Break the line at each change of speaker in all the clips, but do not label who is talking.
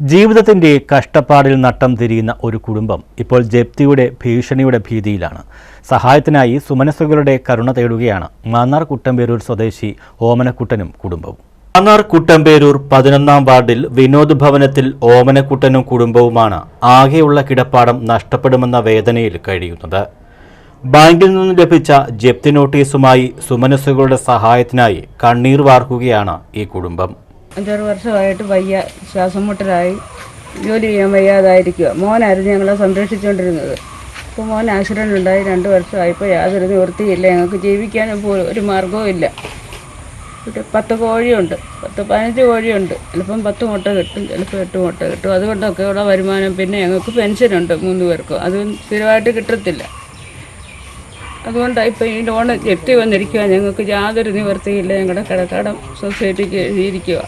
ജീവിതത്തിന്റെ കഷ്ടപ്പാടിൽ നട്ടം തിരിയുന്ന ഒരു കുടുംബം ഇപ്പോൾ ജപ്തിയുടെ ഭീഷണിയുടെ ഭീതിയിലാണ്. സഹായത്തിനായി സുമനസുകളുടെ കരുണ തേടുകയാണ് മാന്നാർ കുട്ടമ്പേരൂർ സ്വദേശി ഓമനക്കുട്ടനും കുടുംബവും. മാന്നാർ കുട്ടമ്പേരൂർ പതിനൊന്നാം വാർഡിൽ വിനോദ് ഭവനത്തിൽ ഓമനക്കുട്ടനും കുടുംബവുമാണ് ആകെയുള്ള കിടപ്പാടം നഷ്ടപ്പെടുമെന്ന വേദനയിൽ കഴിയുന്നത്. ബാങ്കിൽ നിന്ന് ലഭിച്ച ജപ്തി നോട്ടീസുമായി സുമനസുകളുടെ സഹായത്തിനായി കണ്ണീർ വാർക്കുകയാണ് ഈ കുടുംബം.
അഞ്ചാറ് വർഷമായിട്ട് വയ്യ ശ്വാസം മുട്ടലായി ജോലി ചെയ്യാൻ വയ്യാതായിരിക്കുക. മോനായിരുന്നു ഞങ്ങളെ സംരക്ഷിച്ചുകൊണ്ടിരുന്നത്. ഇപ്പോൾ മോൻ ആക്സിഡന്റ് ഉണ്ടായി രണ്ട് വർഷമായപ്പോൾ യാതൊരു നിവൃത്തിയില്ല. ഞങ്ങൾക്ക് ജീവിക്കാൻ പോലും ഒരു മാർഗവും ഇല്ല. പത്ത് കോഴിയുണ്ട്. പത്ത് പതിനഞ്ച് കോഴിയുണ്ട്. ചിലപ്പം പത്ത് മുട്ട കിട്ടും ചിലപ്പോൾ എട്ട് മുട്ട കിട്ടും. അതുകൊണ്ടൊക്കെയുള്ള വരുമാനം. പിന്നെ ഞങ്ങൾക്ക് പെൻഷനുണ്ട് മൂന്ന് പേർക്കും. അതും സ്ഥിരമായിട്ട് കിട്ടത്തില്ല. അതുകൊണ്ടാണ് ഇപ്പം ഈ ലോണ് ജപ്തി വന്നിരിക്കുക ഞങ്ങൾക്ക് യാതൊരു നിവൃത്തിയില്ല. ഞങ്ങളുടെ കടക്കാടം സൊസൈറ്റിക്ക് എഴുതിയിരിക്കുക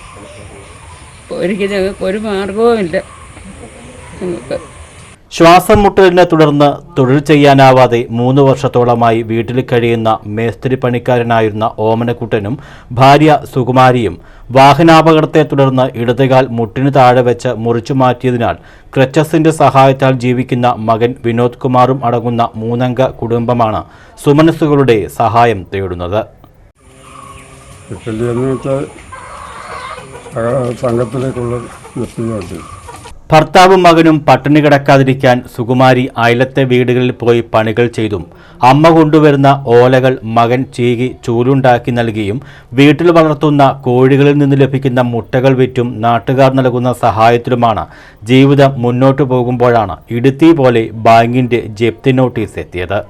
ഒരിക്കലും ഞങ്ങൾക്ക് ഒരു മാർഗവുമില്ല ഞങ്ങൾക്ക്
ശ്വാസം മുട്ടലിനെ തുടർന്ന് തൊഴിൽ ചെയ്യാനാവാതെ മൂന്ന് വർഷത്തോളമായി വീട്ടിൽ കഴിയുന്ന മേസ്തിരി പണിക്കാരനായിരുന്ന ഓമനക്കുട്ടനും ഭാര്യ സുകുമാരിയും വാഹനാപകടത്തെ തുടർന്ന് ഇടതുകാൽ മുട്ടിന് താഴെ വെച്ച് മുറിച്ചു മാറ്റിയതിനാൽ ക്രച്ചസിന്റെ സഹായത്താൽ ജീവിക്കുന്ന മകൻ വിനോദ് കുമാറും അടങ്ങുന്ന മൂന്നംഗ കുടുംബമാണ് സുമനസ്സുകളുടെ സഹായം തേടുന്നത്.
സംഘത്തിലേക്കുള്ള
ഭർത്താവും മകനും പട്ടിണി കിടക്കാതിരിക്കാൻ സുകുമാരി അയലത്തെ വീടുകളിൽ പോയി പണികൾ ചെയ്തും അമ്മ കൊണ്ടുവരുന്ന ഓലകൾ മകൻ ചീകി ചൂലുണ്ടാക്കി നൽകിയും വീട്ടിൽ വളർത്തുന്ന കോഴികളിൽ നിന്ന് ലഭിക്കുന്ന മുട്ടകൾ വിറ്റും നാട്ടുകാർ നൽകുന്ന സഹായത്തിലുമാണ് ജീവിതം മുന്നോട്ടു പോകുമ്പോഴാണ് ഇടുത്തി പോലെ ബാങ്കിന്റെ ജപ്തി നോട്ടീസ് എത്തിയത്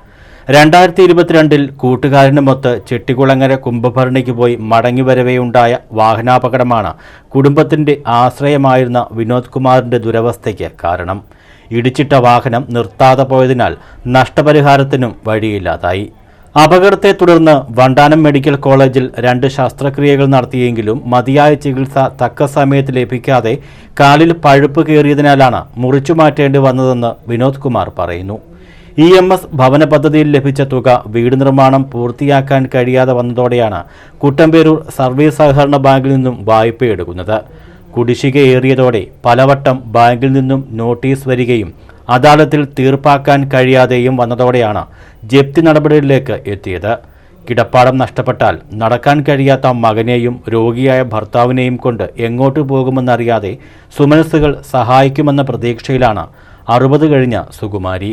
രണ്ടായിരത്തി ഇരുപത്തിരണ്ടിൽ കൂട്ടുകാരനുമൊത്ത് ചെട്ടികുളങ്ങര കുംഭഭരണിക്ക് പോയി മടങ്ങിവരവെയുണ്ടായ വാഹനാപകടമാണ് കുടുംബത്തിന്റെ ആശ്രയമായിരുന്ന വിനോദ് കുമാറിന്റെ ദുരവസ്ഥയ്ക്ക് കാരണം. ഇടിച്ചിട്ട വാഹനം നിർത്താതെ പോയതിനാൽ നഷ്ടപരിഹാരത്തിനും വഴിയില്ലാതായി. അപകടത്തെ തുടർന്ന് വണ്ടാനം മെഡിക്കൽ കോളേജിൽ രണ്ട് ശസ്ത്രക്രിയകൾ നടത്തിയെങ്കിലും മതിയായ ചികിത്സ തക്ക സമയത്ത് ലഭിക്കാതെ കാലിൽ പഴുപ്പ് കയറിയതിനാലാണ് മുറിച്ചു മാറ്റേണ്ടി വന്നതെന്ന് വിനോദ് കുമാർ പറയുന്നു. ഇ എം എസ് ഭവന പദ്ധതിയിൽ ലഭിച്ച തുക വീട് നിർമ്മാണം പൂർത്തിയാക്കാൻ കഴിയാതെ വന്നതോടെയാണ് കുട്ടമ്പേരൂർ സർവീസ് സഹകരണ ബാങ്കിൽ നിന്നും വായ്പയെടുക്കുന്നത് കുടിശ്ശികയേറിയതോടെ പലവട്ടം ബാങ്കിൽ നിന്നും നോട്ടീസ് വരികയും അദാലത്തിൽ തീർപ്പാക്കാൻ കഴിയാതെയും വന്നതോടെയാണ് ജപ്തി നടപടികളിലേക്ക് എത്തിയത്. കിടപ്പാടം നഷ്ടപ്പെട്ടാൽ നടക്കാൻ കഴിയാത്ത മകനെയും രോഗിയായ ഭർത്താവിനെയും കൊണ്ട് എങ്ങോട്ട് പോകുമെന്നറിയാതെ സുമനസ്സുകൾ സഹായിക്കുമെന്ന പ്രതീക്ഷയിലാണ് അറുപത് കഴിഞ്ഞ സുകുമാരി.